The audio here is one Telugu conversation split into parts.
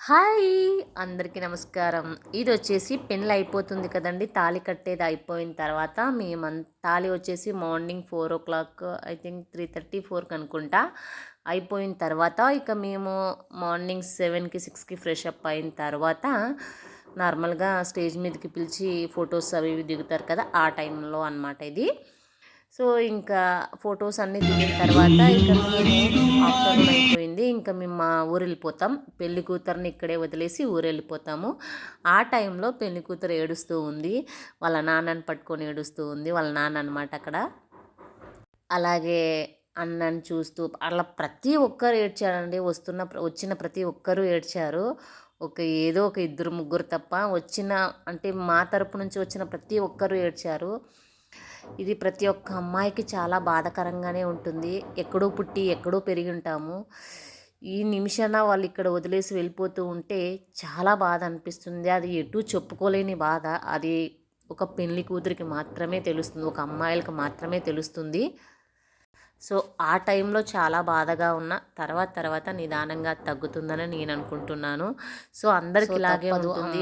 హాయ్! అందరికీ నమస్కారం. ఇది వచ్చేసి పెళ్ళి అయిపోతుంది కదండి. తాళి కట్టేది అయిపోయిన తర్వాత మేము తాళి వచ్చేసి morning four o'clock I think three thirty ఫోర్కి అనుకుంటా. అయిపోయిన తర్వాత ఇక మేము మార్నింగ్ సెవెన్కి సిక్స్కి ఫ్రెష్ అప్ అయిన తర్వాత నార్మల్గా స్టేజ్ మీదకి పిలిచి ఫొటోస్ అవి ఇవి దిగుతారు కదా ఆ టైంలో అనమాట ఇది. సో ఇంకా ఫొటోస్ అన్నీ దిగిన తర్వాత ఇంకా మేము ఆఫ్టర్నూన్ అయిపోయింది. ఇంకా మేము మా ఊరు వెళ్ళిపోతాం పెళ్ళి కూతుర్ని ఇక్కడే వదిలేసి ఊరు వెళ్ళిపోతాము ఆ టైంలో పెళ్ళి కూతురు ఏడుస్తూ ఉంది. వాళ్ళ నాన్నని పట్టుకొని ఏడుస్తూ ఉంది. వాళ్ళ నాన్న అనమాట అక్కడ. అలాగే అన్నని చూస్తూ అలా ప్రతి ఒక్కరు ఏడ్చారండి. వస్తున్న వచ్చిన ప్రతి ఒక్కరూ ఏడ్చారు. ఒక ఏదో ఒక ఇద్దరు ముగ్గురు తప్ప వచ్చిన అంటే మా తరపు నుంచి వచ్చిన ప్రతి ఒక్కరూ ఏడ్చారు. ఇది ప్రతి ఒక్క అమ్మాయికి చాలా బాధాకరంగానే ఉంటుంది. ఎక్కడో పుట్టి ఎక్కడో పెరిగి ఉంటాము. ఈ నిమిషాన వాళ్ళు ఇక్కడ వదిలేసి వెళ్ళిపోతూ ఉంటే చాలా బాధ అనిపిస్తుంది. అది ఎటు చెప్పుకోలేని బాధ. అది ఒక పెళ్ళి కూతురికి మాత్రమే తెలుస్తుంది. ఒక అమ్మాయిలకు మాత్రమే తెలుస్తుంది. సో ఆ టైంలో చాలా బాధగా ఉన్న తర్వాత తర్వాత నిదానంగా తగ్గుతుందని నేను అనుకుంటున్నాను. సో అందరికి ఇలాగే ఉంటుంది.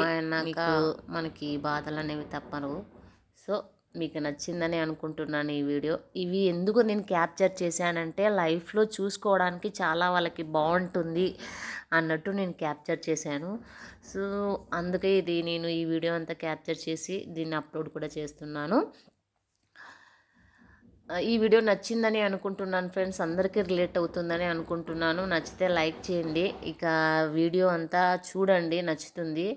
మనకి బాధలు అనేవి తప్పను సో మీకు నచ్చిందని అనుకుంటున్నాను ఈ వీడియో. ఇవి ఎందుకు నేను క్యాప్చర్ చేశానంటే లైఫ్లో చూసుకోవడానికి చాలా వాళ్ళకి బాగుంటుంది అన్నట్టు నేను క్యాప్చర్ చేశాను. సో అందుకే ఇది నేను ఈ వీడియో అంతా క్యాప్చర్ చేసి దీన్ని అప్లోడ్ కూడా చేస్తున్నాను. ఈ వీడియో నచ్చిందని అనుకుంటున్నాను ఫ్రెండ్స్. అందరికీ రిలేట్ అవుతుందని అనుకుంటున్నాను. నచ్చితే లైక్ చేయండి. ఇక వీడియో అంతా చూడండి నచ్చుతుంది.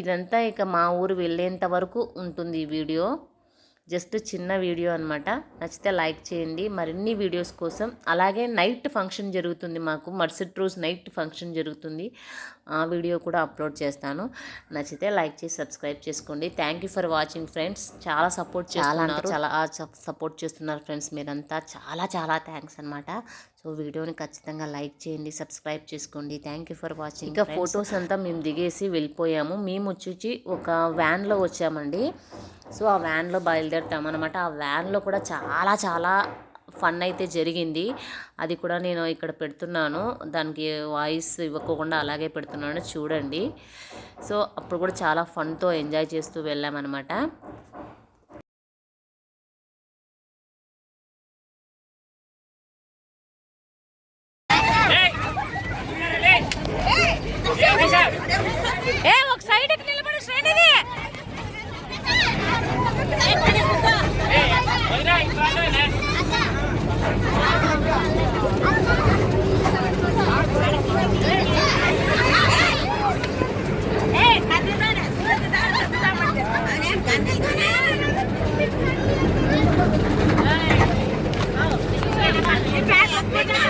ఇదంతా ఇక మా ఊరు వెళ్ళేంత వరకు ఉంటుంది ఈ వీడియో. జస్ట్ చిన్న వీడియో అనమాట నచ్చితే లైక్ చేయండి. మరిన్ని వీడియోస్ కోసం అలాగే నైట్ ఫంక్షన్ జరుగుతుంది మాకు. మరుసటి రోజు నైట్ ఫంక్షన్ జరుగుతుంది. ఆ వీడియో కూడా అప్లోడ్ చేస్తాను. నచ్చితే లైక్ చేసి సబ్స్క్రైబ్ చేసుకోండి. Thank you for watching friends చాలా సపోర్ట్ చేస్తున్నారు. చాలా సపోర్ట్ చేస్తున్నారు ఫ్రెండ్స్ మీరంతా. చాలా చాలా థ్యాంక్స్ అనమాట సో వీడియోని ఖచ్చితంగా లైక్ చేయండి సబ్స్క్రైబ్ చేసుకోండి. థ్యాంక్ యూ ఫర్ వాచింగ్ ఇంకా ఫొటోస్ అంతా మేము దిగేసి వెళ్ళిపోయాము. మేము వచ్చి ఒక వ్యాన్లో వచ్చామండి. సో ఆ వ్యాన్లో బయలుదేరతాం అనమాట ఆ వ్యాన్లో కూడా చాలా చాలా ఫన్ అయితే జరిగింది. అది కూడా నేను ఇక్కడ పెడుతున్నాను. దానికి వాయిస్ ఇవ్వకుండా అలాగే పెడుతున్నాను. చూడండి. సో అప్పుడు కూడా చాలా ఫన్తో ఎంజాయ్ చేస్తూ వెళ్ళామన్నమాట.